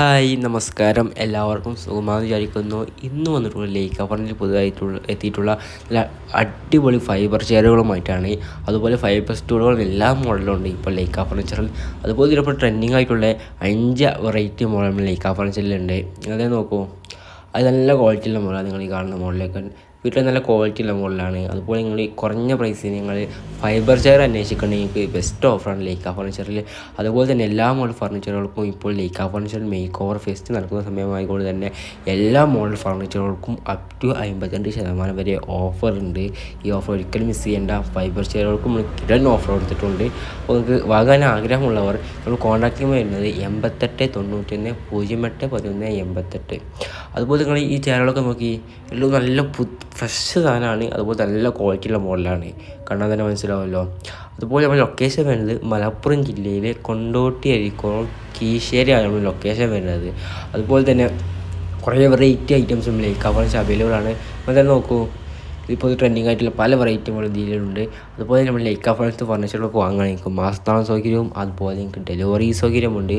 Hi നമസ്കാരം. എല്ലാവർക്കും സുഖമാണെന്ന് വിചാരിക്കുന്നു. ഇന്ന് വന്നിട്ടുള്ള ലേക്ക് അവറിൽ പുതുതായിട്ടുള്ള എത്തിയിട്ടുള്ള നല്ല അടിപൊളി ഫൈബർ ചെയറുകളുമായിട്ടാണ്. അതുപോലെ ഫൈബർ സ്റ്റൂളുകളും എല്ലാ മോഡലും ഉണ്ട് ഇപ്പോൾ ലേക്ക് ഫർണിച്ചറിൽ അതുപോലെ ഇപ്പോൾ ട്രെൻഡിങ് ആയിട്ടുള്ള അഞ്ച് വെറൈറ്റി മോഡൽ ലേക്ക ഫർണിച്ചറിലുണ്ട് അതേ നോക്കൂ. അത് നല്ല ക്വാളിറ്റിയുള്ള മോഡലാണ് നിങ്ങൾ ഈ കാണുന്ന മോഡലൊക്കെ വീട്ടിൽ നല്ല ക്വാളിറ്റി ഉള്ള മോഡലാണ് അതുപോലെ നിങ്ങൾ കുറഞ്ഞ പ്രൈസിൽ നിങ്ങൾ ഫൈബർ ചെയർ അന്വേഷിക്കണമെങ്കിൽ നിങ്ങൾക്ക് ബെസ്റ്റ് ഓഫറാണ് ലേക്ക ഫർണിച്ചറിൽ അതുപോലെ തന്നെ എല്ലാ മോഡൽ ഫർണിച്ചറുകൾക്കും ഇപ്പോൾ Lekka furniture make over fest നടക്കുന്ന സമയമായതുകൊണ്ട് തന്നെ എല്ലാ മോഡൽ ഫർണിച്ചറുകൾക്കും അപ് ടു അമ്പത്തിരണ്ട് ശതമാനം വരെ ഓഫർ ഉണ്ട്. ഈ ഓഫർ ഒരിക്കലും മിസ് ചെയ്യേണ്ട. ഫൈബർ ചെയറുകൾക്കും നമ്മൾ കിടൻ ഓഫർ കൊടുത്തിട്ടുണ്ട്. അപ്പോൾ നിങ്ങൾക്ക് വാങ്ങാൻ ആഗ്രഹമുള്ളവർ നമ്മൾ കോൺടാക്ട് ചെയ്യുമ്പോൾ വരുന്നത് എൺപത്തെട്ട് തൊണ്ണൂറ്റൊന്ന് പൂജ്യം എട്ട് പതിനൊന്ന് എൺപത്തെട്ട്. അതുപോലെ നിങ്ങൾ ഈ ചെയറുകളൊക്കെ നോക്കി എല്ലാം നല്ല പു ഫ്രഷ് സാധനമാണ്. അതുപോലെ നല്ല ക്വാളിറ്റിയുള്ള മോഡലാണ് കണ്ടാൽ തന്നെ മനസ്സിലാവുമല്ലോ. അതുപോലെ നമ്മൾ ലൊക്കേഷൻ വരുന്നത് മലപ്പുറം ജില്ലയിലെ കൊണ്ടോട്ടി അരിക്കോളം കീശ്ശേരിയാണ് നമ്മൾ ലൊക്കേഷൻ വരുന്നത്. അതുപോലെ തന്നെ കുറേ വെറൈറ്റി ഐറ്റംസ് നമ്മൾ കവേഴ്സ് അവൈലബിൾ ആണ്. നമ്മൾ തന്നെ നോക്കൂ ഇപ്പോൾ ട്രെൻഡിങ് ആയിട്ടുള്ള പല വെറൈറ്റി മോഡൽ ഇതിലുണ്ട് അതുപോലെ നമ്മൾ ലൈക്ക് ഫേഴ്സ് ഫർണിച്ചറൊക്കെ വാങ്ങുകയാണെങ്കിൽ മാസത്താണ് സൗകര്യവും അതുപോലെ നിങ്ങൾക്ക് ഡെലിവറി സൗകര്യമുണ്ട്.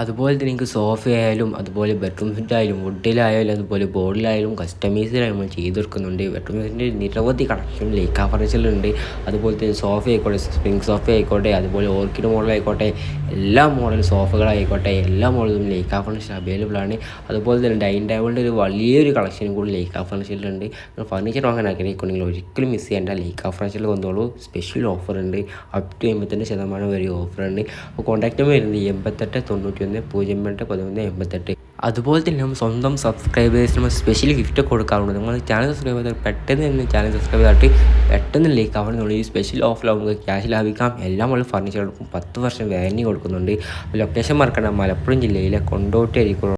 അതുപോലെ തന്നെ എനിക്ക് സോഫയായാലും അതുപോലെ ബെഡ്റൂം സെറ്റ് ആയാലും വുഡിലായാലും അതുപോലെ ബോർഡിലായാലും കസ്റ്റമൈസിലായാലും നമ്മൾ ചെയ്ത് കൊടുക്കുന്നുണ്ട്. ബെഡ്റൂം സെറ്റിന്റെ നിരവധി കളക്ഷൻ ലേക്ക ഫർണിച്ചറിലുണ്ട് അതുപോലെ തന്നെ സോഫ ആയിക്കോട്ടെ സ്പ്രിംഗ് സോഫ ആയിക്കോട്ടെ അതുപോലെ ഓർക്കിഡ് മോഡൽ ആയിക്കോട്ടെ എല്ലാ മോഡൽ സോഫകളായിക്കോട്ടെ എല്ലാ മോഡലും ലേക്ക ഫർണിച്ചർ അവൈലബിൾ ആണ്. അതുപോലെ തന്നെ ഡൈനിങ് ടേബിളിന്റെ ഒരു വലിയൊരു കളക്ഷനും കൂടി ലേക്ക ഫർണിച്ചറിലുണ്ട് നിങ്ങൾ ഫർണിച്ചർ വാങ്ങാൻ ആഗ്രഹിക്കുന്നുണ്ടെങ്കിൽ ഒരിക്കലും മിസ് ചെയ്യേണ്ട ലേക്ക ഫർണിച്ചറിൽ വന്നോളൂ സ്പെഷ്യൽ ഓഫർ ഉണ്ട്. അപ് ടു എൺപത്തിരണ്ട് ശതമാനം വരെ ഓഫർ ഉണ്ട്. അപ്പോൾ കോൺടാക്ട് നമ്പർ വരുന്നത് എൺപത്തെട്ട് തൊണ്ണൂറ്റി ഒന്ന് പൂജ്യം രണ്ട് പതിനൊന്ന് എൺപത്തെട്ട്. അതുപോലെ തന്നെ സ്വന്തം സബ്സ്ക്രൈബേഴ്സിന് സ്പെഷ്യൽ ഗിഫ്റ്റ് കൊടുക്കാറുണ്ട്. നിങ്ങൾ ചാനൽ സബ്സ്ക്രൈബ് ചെയ്താൽ പെട്ടെന്ന് തന്നെ ചാനൽ സബ്സ്ക്രൈബ് ചെയ്തിട്ട് പെട്ടെന്ന് ലൈക്ക് ആവണം നമ്മൾ ഈ സ്പെഷ്യൽ ഓഫർ നമുക്ക് ക്യാഷ് ലാഭിക്കാം. എല്ലാം നമ്മൾ കൊടുക്കും പത്ത് വർഷം വാറന്റി കൊടുക്കുന്നുണ്ട്. ലൊക്കേഷൻ മറക്കണം മലപ്പുറം ജില്ലയിലെ കൊണ്ടോട്ടി അരിക്കുളം.